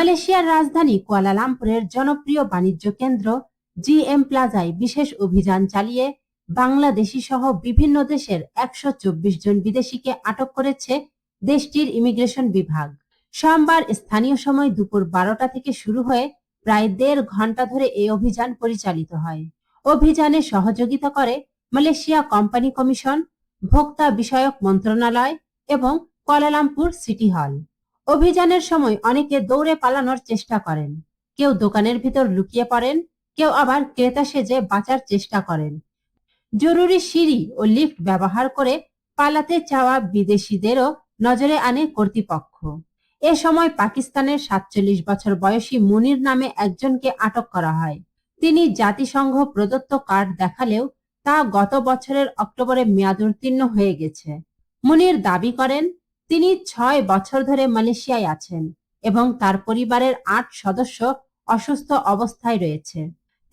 মালয়েশিয়ার রাজধানী কুয়ালালামপুরের জনপ্রিয় বাণিজ্য কেন্দ্র জিএম প্লাজায় বিশেষ অভিযান চালিয়ে বাংলাদেশি সহ বিভিন্ন দেশের একশো চব্বিশ জন বিদেশিকে আটক করেছে দেশটির ইমিগ্রেশন বিভাগ। সোমবার স্থানীয় সময় দুপুর বারোটা থেকে শুরু হয়ে প্রায় দেড় ঘণ্টা ধরে এই অভিযান পরিচালিত হয়। অভিযানে সহযোগিতা করে মালয়েশিয়া কোম্পানি কমিশন, ভোক্তা বিষয়ক মন্ত্রণালয় এবং কুয়ালালামপুর সিটি হল। অভিযানের সময় অনেকে দৌড়ে পালানোর চেষ্টা করেন। কেউ দোকানের ভিতর লুকিয়ে পড়েন, কেউ আবার ক্রেতা সেজে বাঁচার চেষ্টা করেন। জরুরি সিঁড়ি ও লিফট ব্যবহার করে পালাতে চাওয়া বিদেশিদেরও নজরে আনে কর্তৃপক্ষ। এ সময় পাকিস্তানের সাতচল্লিশ বছর বয়সী মুনির নামে একজনকে আটক করা হয়। তিনি জাতিসংঘ প্রদত্ত কার্ড দেখালেও তা গত বছরের অক্টোবরে মেয়াদ উত্তীর্ণ হয়ে গেছে। মুনির দাবি করেন তিনি ছয় বছর ধরে মালয়েশিয়ায় আছেন এবং তার পরিবারের আট সদস্য অসুস্থ অবস্থায় রয়েছে।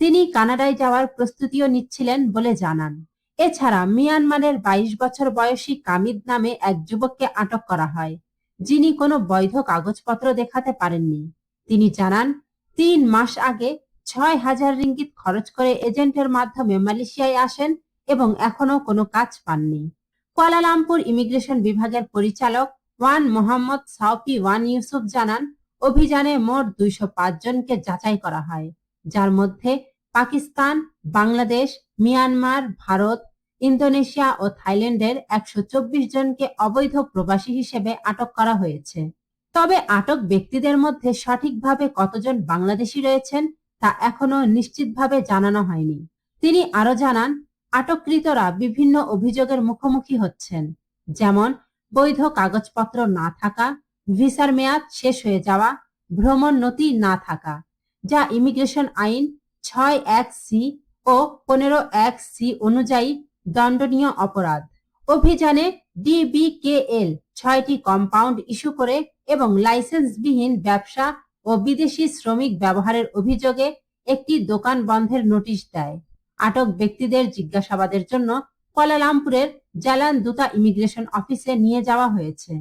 তিনি কানাডায় যাওয়ার প্রস্তুতিও নিচ্ছিলেন বলে জানান। এছাড়া মিয়ানমারের বাইশ বছর বয়সী কামিদ নামে এক যুবককে আটক করা হয়, যিনি কোনো বৈধ কাগজপত্র দেখাতে পারেননি। তিনি জানান, তিন মাস আগে ছয় হাজার রিঙ্গিত খরচ করে এজেন্টের মাধ্যমে মালয়েশিয়ায় আসেন এবং এখনও কোনো কাজ পাননি। কুয়ালালামপুর ইমিগ্রেশন বিভাগের পরিচালক Wan Mohammad Saufi Wan Yusuf জানান, অভিযানে মোট দুইশো জনকে যাচাই করা হয়। যার মধ্যে পাকিস্তান, বাংলাদেশ, মিয়ানমার, ভারত, ইন্দোনেশিয়া ও থাইল্যান্ডের একশো চব্বিশ জনকে অবৈধ প্রবাসী হিসেবে আটক করা হয়েছে। তবে আটক ব্যক্তিদের মধ্যে সঠিকভাবে কতজন বাংলাদেশি রয়েছেন তা এখনও নিশ্চিতভাবে জানানো হয়নি। তিনি আরও জানান আটককৃতরা বিভিন্ন অভিযোগের মুখোমুখি হচ্ছেন। যেমন, বৈধ কাগজপত্র না থাকা, ভিসার মেয়াদ শেষ হয়ে যাওয়া, ভ্রমণ নথি না থাকা, যা ইমিগ্রেশন আইন ছয় এক সি ও পনেরো এক সি অনুযায়ী দণ্ডনীয় অপরাধ। অভিযানে ডিবিকেএল ছয়টি কম্পাউন্ড ইস্যু করে এবং লাইসেন্সবিহীন ব্যবসা ও বিদেশি শ্রমিক ব্যবহারের অভিযোগে একটি দোকান বন্ধের নোটিশ দেয়। আটক ব্যক্তিদের জিজ্ঞাসাবাদের জন্য কুয়ালালামপুরের জালান দূতা ইমিগ্রেশন অফিসে নিয়ে যাওয়া হয়েছে।